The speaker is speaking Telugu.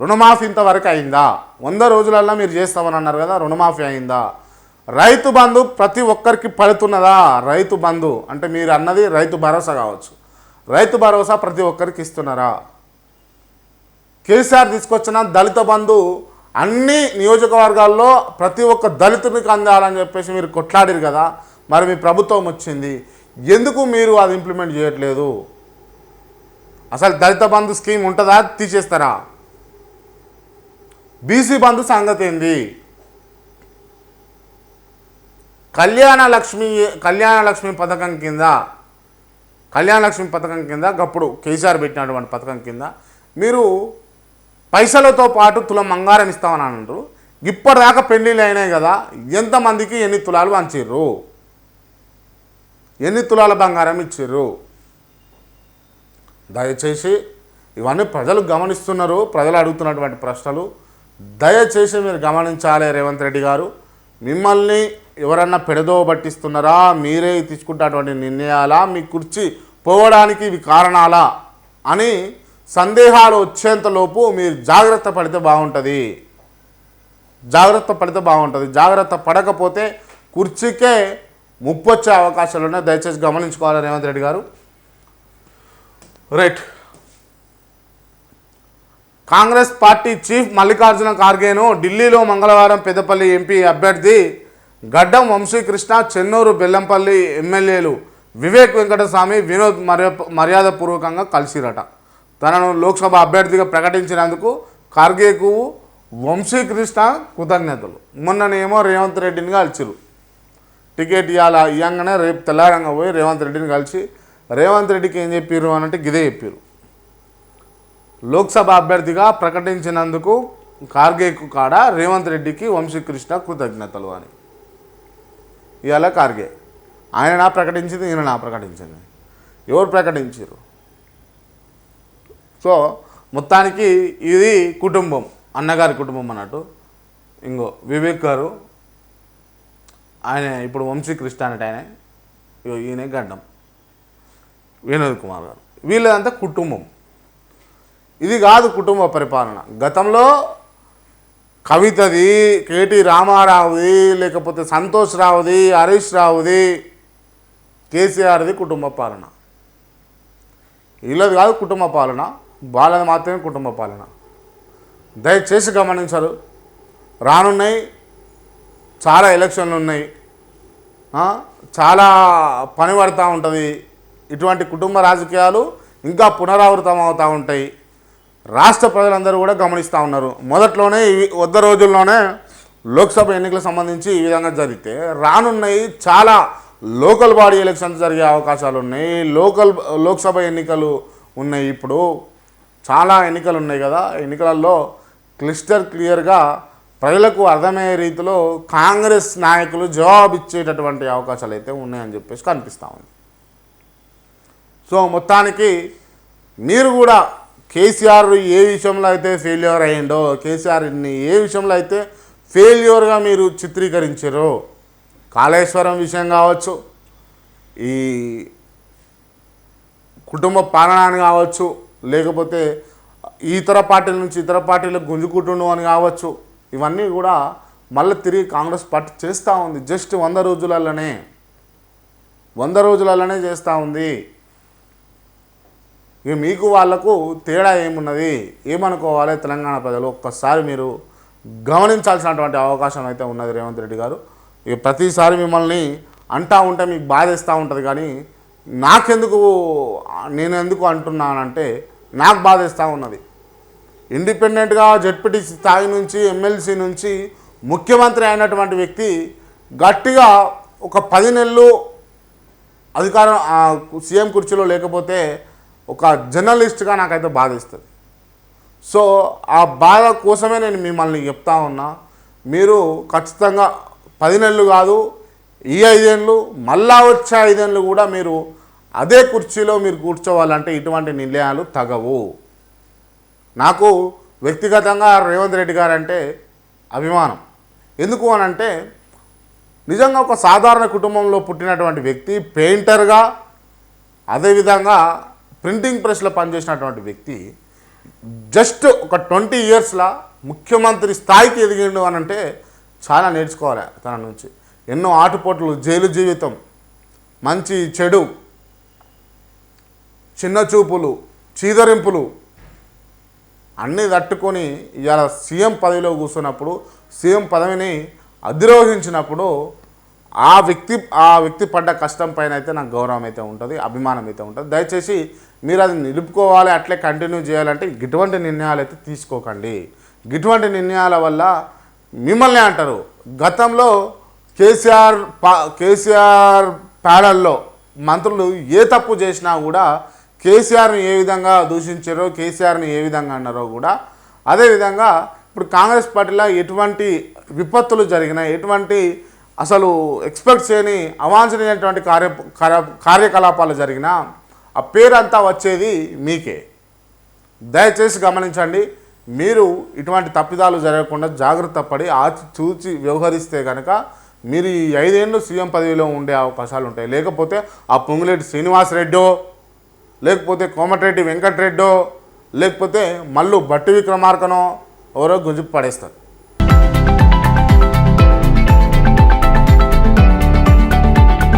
రుణమాఫీ ఇంతవరకు అయిందా? వంద రోజులల్లో మీరు చేస్తామని అన్నారు కదా రుణమాఫీ అయిందా? రైతు బంధు ప్రతి ఒక్కరికి పడుతున్నదా? రైతు బంధు అంటే మీరు అన్నది రైతు భరోసా కావచ్చు. రైతు భరోసా ప్రతి ఒక్కరికి ఇస్తున్నారా? కేసీఆర్ తీసుకొచ్చిన దళిత బంధు అన్ని నియోజకవర్గాల్లో ప్రతి ఒక్క దళితునికి అందాలని చెప్పేసి మీరు కొట్లాడిరు కదా మరి మీ ప్రభుత్వం వచ్చింది. ఎందుకు మీరు అది ఇంప్లిమెంట్ చేయట్లేదు? అసలు దళిత బంధు స్కీమ్ ఉంటుందా? తీసేస్తారా? బీసీ బంధు సంగతి ఏంది కళ్యాణ లక్ష్మి కళ్యాణ లక్ష్మి పథకం కింద కళ్యాణ లక్ష్మి పథకం కింద గప్పుడు కేసీఆర్ పెట్టినటువంటి పథకం కింద మీరు పైసలతో పాటు తులం బంగారం ఇస్తామని అంటారు ఇప్పటిదాకా పెళ్ళిళ్ళు అయినాయి కదా ఎంతమందికి ఎన్ని తులాలు పంచిర్రు? ఎన్ని తులాల బంగారం ఇచ్చిర్రు? దయచేసి ఇవన్నీ ప్రజలు గమనిస్తున్నారు ప్రజలు అడుగుతున్నటువంటి ప్రశ్నలు. దయచేసి మీరు గమనించాలి రేవంత్ రెడ్డి గారు. మిమ్మల్ని ఎవరన్నా పెడదో పట్టిస్తున్నారా? మీరే తీసుకుంటున్నటువంటి నిర్ణయాలా? మీ కుర్చీ పోవడానికి ఇవి కారణాలా? అని సందేహాలు వచ్చేంతలోపు మీరు జాగ్రత్త పడితే బాగుంటుంది. జాగ్రత్త పడితే బాగుంటుంది. జాగ్రత్త పడకపోతే కుర్చీకే ముప్పొచ్చే అవకాశాలు ఉన్నాయి దయచేసి గమనించుకోవాలి రేవంత్ రెడ్డి గారు. Right. Congress party chief Mallikarjuna ఖార్గేను ఢిల్లీలో మంగళవారం పెద్దపల్లి ఎంపీ అభ్యర్థి గడ్డం వంశీకృష్ణ చెన్నూరు బెల్లంపల్లి ఎమ్మెల్యేలు వివేక్ వెంకటస్వామి వినోద్ మర్య మర్యాదపూర్వకంగా కలిసిరట. తనను లోక్సభ అభ్యర్థిగా ప్రకటించినందుకు ఖార్గేకు వంశీకృష్ణ కృతజ్ఞతలు. మొన్ననేమో రేవంత్ రెడ్డిని కలిసిరు టికెట్ ఇవాళ ఇవ్వగానే రేపు తెల్లారంగా పోయి రేవంత్ రెడ్డిని కలిసి రేవంత్ రెడ్డికి ఏం చెప్పారు అనంటే గిదే చెప్పారు లోక్సభ అభ్యర్థిగా ప్రకటించినందుకు ఖార్గేకు కాడ రేవంత్ రెడ్డికి వంశీకృష్ణ కృతజ్ఞతలు అని. ఇవాళ ఖార్గే ఆయన నా ప్రకటించింది ఈయన నా ప్రకటించింది. ఎవరు ప్రకటించారు సో మొత్తానికి ఇది కుటుంబం అన్నగారి కుటుంబం అన్నట్టు. ఇంకో వివేక్ గారు ఆయన ఇప్పుడు వంశీకృష్ణ అన్నట్టు ఆయన. ఈయన గడ్డం వినోద్ కుమార్ గారు. వీళ్ళదంతా కుటుంబం. ఇది కాదు కుటుంబ పరిపాలన. గతంలో కవితది కేటీ రామారావుది లేకపోతే సంతోష్ రావుది హరీష్ రావుది కేసీఆర్ది కుటుంబ పాలన. వీళ్ళది కాదు కుటుంబ పాలన వాళ్ళది మాత్రమే కుటుంబ పాలన. దయచేసి గమనించరు. రానున్నాయి చాలా ఎలక్షన్లు ఉన్నాయి. చాలా పని పడుతూ ఉంటుంది. ఇటువంటి కుటుంబ రాజకీయాలు ఇంకా పునరావృతం అవుతూ ఉంటాయి. రాష్ట్ర ప్రజలందరూ కూడా గమనిస్తూ ఉన్నారు. మొదట్లోనే ఈ వద్ద రోజుల్లోనే లోక్సభ ఎన్నికలకు సంబంధించి ఈ విధంగా జరిగితే రానున్నాయి చాలా లోకల్ బాడీ ఎలక్షన్స్ జరిగే అవకాశాలు ఉన్నాయి. లోకల్ లోక్సభ ఎన్నికలు ఉన్నాయి ఇప్పుడు. చాలా ఎన్నికలు ఉన్నాయి కదా. ఎన్నికలలో క్లిస్టర్ క్లియర్గా ప్రజలకు అర్థమయ్యే రీతిలో కాంగ్రెస్ నాయకులు జవాబు ఇచ్చేటటువంటి అవకాశాలు అయితే ఉన్నాయని చెప్పేసి కనిపిస్తూ ఉంది. సో మొత్తానికి మీరు కూడా కేసీఆర్ ఏ విషయంలో అయితే ఫెయిల్యూర్ అయ్యిండో కేసీఆర్ని ఏ విషయంలో అయితే ఫెయిల్యూర్గా మీరు చిత్రీకరించారో కాళేశ్వరం విషయం కావచ్చు ఈ కుటుంబ పాలన కావచ్చు లేకపోతే ఇతర పార్టీల నుంచి ఇతర పార్టీలకు గుంజుకుంటుండు అని కావచ్చు ఇవన్నీ కూడా మళ్ళీ తిరిగి కాంగ్రెస్ పార్టీ చేస్తూ ఉంది. జస్ట్ వంద రోజులలోనే వంద రోజులలోనే చేస్తూ ఉంది. ఇక మీకు వాళ్ళకు తేడా ఏమున్నది? ఏమనుకోవాలి తెలంగాణ ప్రజలు? ఒక్కసారి మీరు గమనించాల్సినటువంటి అవకాశం అయితే ఉన్నది రేవంత్ రెడ్డి గారు. ఇక ప్రతిసారి మిమ్మల్ని అంటా ఉంటే మీకు బాధేస్తూ ఉంటుంది కానీ నాకెందుకు నేను ఎందుకు అంటున్నానంటే నాకు బాధేస్తూ ఉన్నది. ఇండిపెండెంట్గా జడ్పీటీసీ స్థాయి నుంచి ఎమ్మెల్సీ నుంచి ముఖ్యమంత్రి అయినటువంటి వ్యక్తి గట్టిగా ఒక పది నెలలు అధికారం సీఎం కుర్చీలో లేకపోతే ఒక జర్నలిస్ట్గా నాకైతే బాధిస్తుంది సో ఆ బాధ కోసమే నేను మిమ్మల్ని చెప్తా ఉన్నా. మీరు ఖచ్చితంగా పది నెలలు కాదు ఈ ఐదేళ్ళు మళ్ళా వచ్చే ఐదేళ్ళు కూడా మీరు అదే కుర్చీలో మీరు కూర్చోవాలంటే ఇటువంటి నిర్ణయాలు తగవు. నాకు వ్యక్తిగతంగా రేవంత్ రెడ్డి గారు అంటే అభిమానం. ఎందుకు అని అంటే నిజంగా ఒక సాధారణ కుటుంబంలో పుట్టినటువంటి వ్యక్తి పెయింటర్గా అదేవిధంగా ప్రింటింగ్ ప్రెస్లో పనిచేసినటువంటి వ్యక్తి జస్ట్ ఒక ట్వంటీ ఇయర్స్లా ముఖ్యమంత్రి స్థాయికి ఎదిగిండు అని అంటే చాలా నేర్చుకోవాలి తన నుంచి. ఎన్నో ఆటుపోట్లు జైలు జీవితం మంచి చెడు చిన్న చూపులు చీదరింపులు అన్నీ తట్టుకొని ఇవాళ సీఎం పదవిలో కూర్చున్నప్పుడు సీఎం పదవిని అధిరోహించినప్పుడు ఆ వ్యక్తి ఆ వ్యక్తి పడ్డ కష్టం పైన అయితే నాకు గౌరవం అయితే ఉంటుంది అభిమానం అయితే ఉంటుంది. దయచేసి మీరు అది నిలుపుకోవాలి అట్లే కంటిన్యూ చేయాలంటే ఇటువంటి నిర్ణయాలు అయితే తీసుకోకండి. ఇటువంటి నిర్ణయాల వల్ల మిమ్మల్ని అంటారు గతంలో కేసీఆర్ పా కేసీఆర్ ప్యానల్లో మంత్రులు ఏ తప్పు చేసినా కూడా కేసీఆర్ని ఏ విధంగా దూషించారో కేసీఆర్ని ఏ విధంగా అన్నారో కూడా అదేవిధంగా ఇప్పుడు కాంగ్రెస్ పార్టీలో ఎటువంటి విపత్తులు జరిగినా ఎటువంటి అసలు ఎక్స్పెక్ట్ చేయని అవాంఛనీయటువంటి కార్య కార్యకలాపాలు జరిగినా ఆ పేరంతా వచ్చేది మీకే. దయచేసి గమనించండి మీరు ఇటువంటి తప్పిదాలు జరగకుండా జాగ్రత్త పడి ఆచి చూచి వ్యవహరిస్తే కనుక మీరు ఈ ఐదేళ్ళు సీఎం పదవిలో ఉండే అవకాశాలు ఉంటాయి. లేకపోతే ఆ పొంగులేటి శ్రీనివాస్ రెడ్డో లేకపోతే కోమటిరెడ్డి వెంకటరెడ్డో లేకపోతే మళ్ళీ బట్టి విక్రమార్కనో ఎవరో గుంజి పడేస్తారు.